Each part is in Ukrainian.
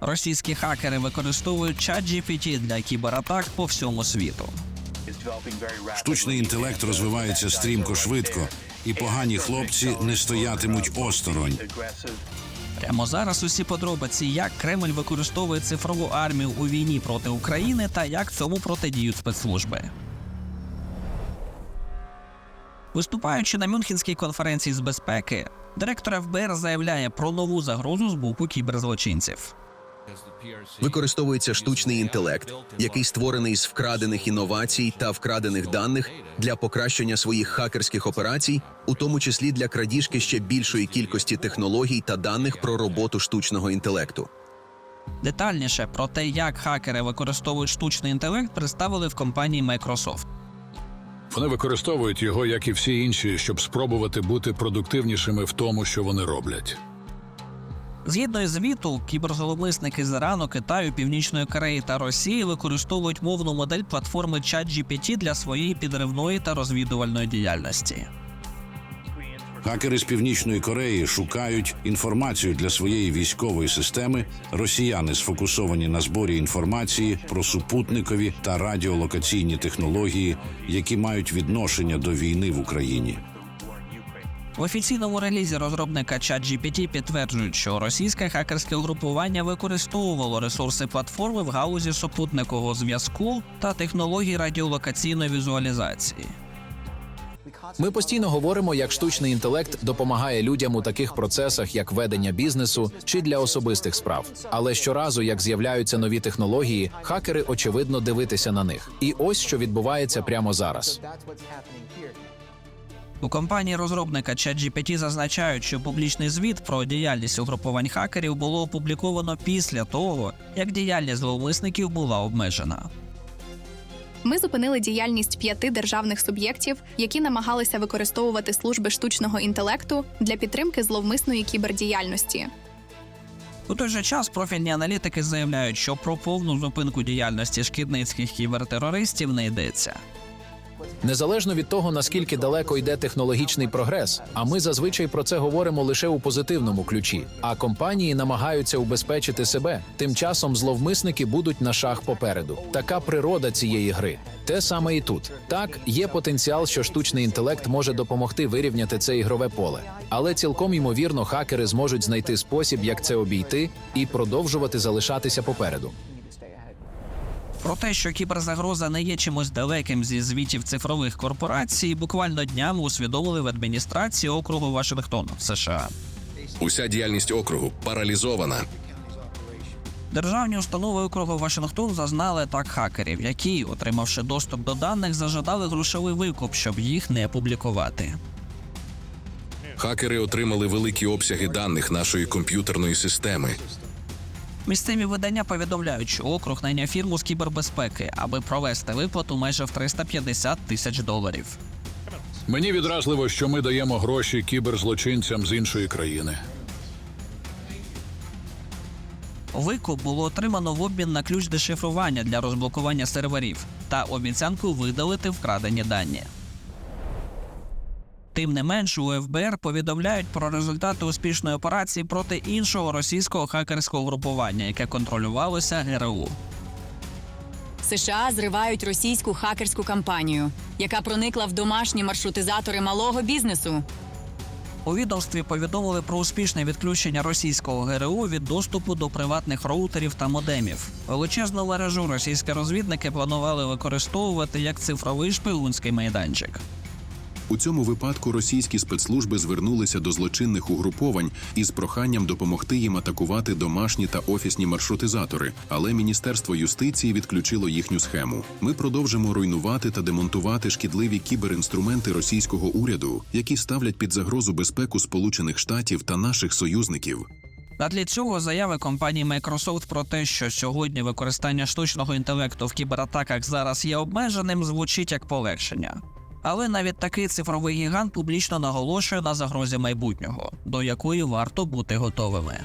Російські хакери використовують чат GPT для кібератак по всьому світу. Штучний інтелект розвивається стрімко швидко, і погані хлопці не стоятимуть осторонь. Прямо зараз усі подробиці, як Кремль використовує цифрову армію у війні проти України та як цьому протидіють спецслужби. Виступаючи на Мюнхенській конференції з безпеки, директор ФБР заявляє про нову загрозу з боку кіберзлочинців. Використовується штучний інтелект, який створений з вкрадених інновацій та вкрадених даних для покращення своїх хакерських операцій, у тому числі для крадіжки ще більшої кількості технологій та даних про роботу штучного інтелекту. Детальніше про те, як хакери використовують штучний інтелект, представили в компанії Microsoft. Вони використовують його, як і всі інші, щоб спробувати бути продуктивнішими в тому, що вони роблять. Згідно із звіту, кіберзловмисники з Ірану, Китаю, Північної Кореї та Росії використовують мовну модель платформи ChatGPT для своєї підривної та розвідувальної діяльності. Хакери з північної Кореї шукають інформацію для своєї військової системи. Росіяни сфокусовані на зборі інформації про супутникові та радіолокаційні технології, які мають відношення до війни в Україні. В офіційному релізі розробника ChatGPT підтверджують, що російське хакерське угрупування використовувало ресурси платформи в галузі супутникового зв'язку та технологій радіолокаційної візуалізації. Ми постійно говоримо, як штучний інтелект допомагає людям у таких процесах, як ведення бізнесу чи для особистих справ. Але щоразу, як з'являються нові технології, хакери очевидно дивитися на них. І ось що відбувається прямо зараз. У компанії розробника ChatGPT зазначають, що публічний звіт про діяльність угрупувань хакерів було опубліковано після того, як діяльність зловмисників була обмежена. Ми зупинили діяльність п'яти державних суб'єктів, які намагалися використовувати служби штучного інтелекту для підтримки зловмисної кібердіяльності. У той же час профільні аналітики заявляють, що про повну зупинку діяльності шкідницьких кібертерористів не йдеться. Незалежно від того, наскільки далеко йде технологічний прогрес, а ми зазвичай про це говоримо лише у позитивному ключі. А компанії намагаються убезпечити себе. Тим часом зловмисники будуть на шаг попереду. Така природа цієї гри. Те саме і тут. Так, є потенціал, що штучний інтелект може допомогти вирівняти це ігрове поле, але цілком ймовірно, хакери зможуть знайти спосіб, як це обійти, і продовжувати залишатися попереду. Про те, що кіберзагроза не є чимось далеким зі звітів цифрових корпорацій, буквально днями усвідомили в адміністрації округу Вашингтон в США. Уся діяльність округу паралізована. Державні установи округу Вашингтон зазнали атак хакерів, які, отримавши доступ до даних, зажадали грошовий викуп, щоб їх не публікувати. Хакери отримали великі обсяги даних нашої комп'ютерної системи. Місцеві видання повідомляють, що округ найняв фірму з кібербезпеки, аби провести виплату майже в 350 тисяч доларів. Мені відразливо, що ми даємо гроші кіберзлочинцям з іншої країни. Викуп було отримано в обмін на ключ дешифрування для розблокування серверів та обіцянку видалити вкрадені дані. Тим не менш, у ФБР повідомляють про результати успішної операції проти іншого російського хакерського групування, яке контролювалося ГРУ. США зривають російську хакерську кампанію, яка проникла в домашні маршрутизатори малого бізнесу. У відомстві повідомили про успішне відключення російського ГРУ від доступу до приватних роутерів та модемів. Величезну мережу російські розвідники планували використовувати як цифровий шпигунський майданчик. У цьому випадку російські спецслужби звернулися до злочинних угруповань із проханням допомогти їм атакувати домашні та офісні маршрутизатори, але Міністерство юстиції відключило їхню схему. Ми продовжимо руйнувати та демонтувати шкідливі кіберінструменти російського уряду, які ставлять під загрозу безпеку Сполучених Штатів та наших союзників. На тлі цього заяви компанії Microsoft про те, що сьогодні використання штучного інтелекту в кібератаках зараз є обмеженим, звучить як полегшення. Але навіть такий цифровий гігант публічно наголошує на загрозі майбутнього, до якої варто бути готовими.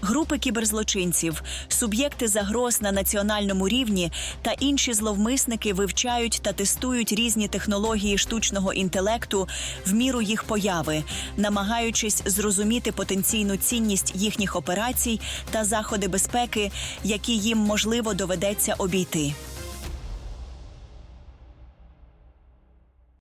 Групи кіберзлочинців, суб'єкти загроз на національному рівні та інші зловмисники вивчають та тестують різні технології штучного інтелекту в міру їх появи, намагаючись зрозуміти потенційну цінність їхніх операцій та заходи безпеки, які їм можливо доведеться обійти.